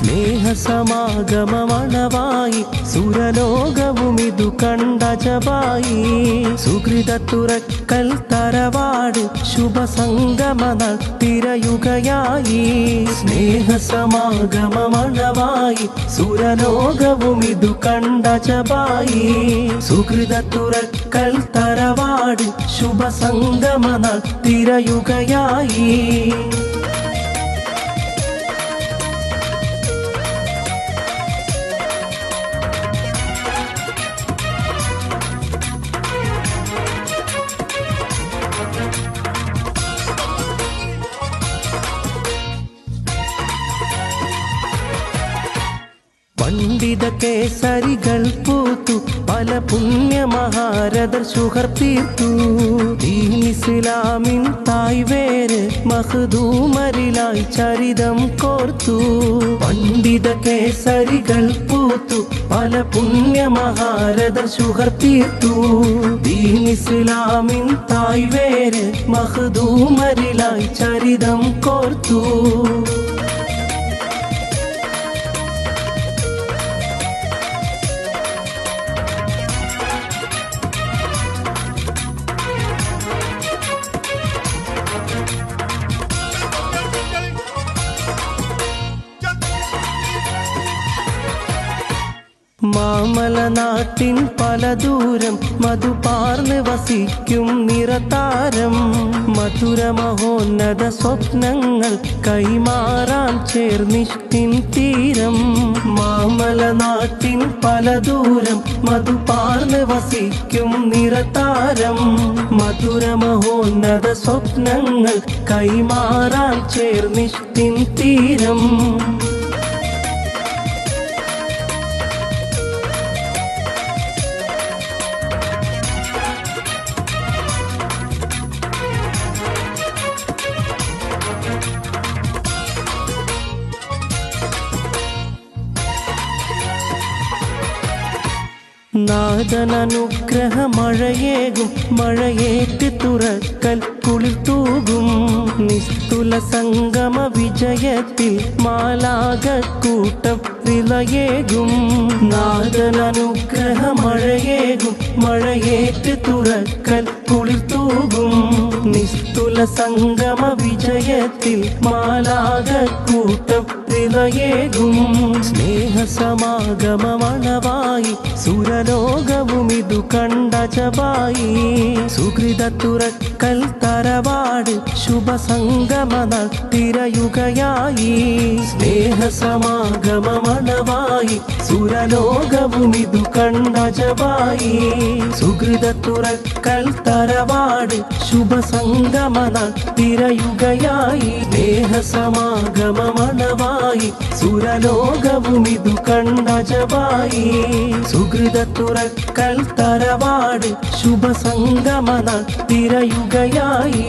സ്നേഹസമാഗമമണവായി സുരലോകവും ഇതു കണ്ടജവായി സുഹൃത തുറക്കൽ തറവാട് ശുഭസംഗമന തിരയുകയായി സ്നേഹസമാഗമമണവായി സുരലോകവും ഇതു കണ്ടജവായി സുഹൃത തുറക്കൽ തറവാട് ശുഭസംഗമന തിരയുകയായി പണ്ഡിത കേസരികൾ പൂത്തു. പല പുണ്യമഹാരഥർ ശുഹർ തീർത്തു. ഇസ്ലാമിൻ തായ് വേര് മഹദൂമരിലായി ചരിതം കോർത്തു. പണ്ഡിത കേസരികൾ പൂത്തു. പല പുണ്യമഹാരഥർ ശുഹർ തീർത്തു. ഇസ്ലാമിൻ തായ് വേര് മഹദൂമരിലായി ചരിതം കോർത്തു. മാമല നാട്ടിൻ പല ദൂരം മധുപാർന്ന് വസിക്കും നിറതാരം. മധുര മഹോന്നത സ്വപ്നങ്ങൾ കൈമാറാൻ ചേർന്നിഷ്ടിൻ തീരം. മാമലനാട്ടിൻ പല ദൂരം മധുപാർന്ന് വസിക്കും നിറതാരം. മധുര മഹോന്നത സ്വപ്നങ്ങൾ കൈമാറാൻ ചേർന്നിഷ്ടിൻ തീരം. നാദനനുഗ്രഹ മഴയേകും മഴയേറ്റ് തുറക്കൽ കുളിർ തൂകും. നിസ്തുല സംഗമ വിജയത്തിൽ മാലാകൂട്ടം വിളയേകും. നാദനുഗ്രഹ മഴയേകും മഴയേറ്റ് തുറക്കൽ കുളിർ തൂകും. സംഗമ വിജയത്തിൽ മാലാകൂട്ടം വിളയേകും സ്നേഹസമാഗമമണവായി സുരലോകവും ഇതു കണ്ടജവായി സുഹൃത തുറക്കൽ തറവാട് ശുഭസംഗമന തിരയുകയായി സ്നേഹസമാഗമമണവായി സുരലോകവും ഇതു കണ്ടജവായി സുഹൃത തുറക്കൽ തറവാട് ശുഭസംഗമന തിരയുകയായി. സ്നേഹസമാഗമമണവായി സുരലോകവും ഇതു കണ്ടജവായി സുഹൃത തുറക്കൽ തറവാട് ശുഭസംഗമന തിരയുകയായി.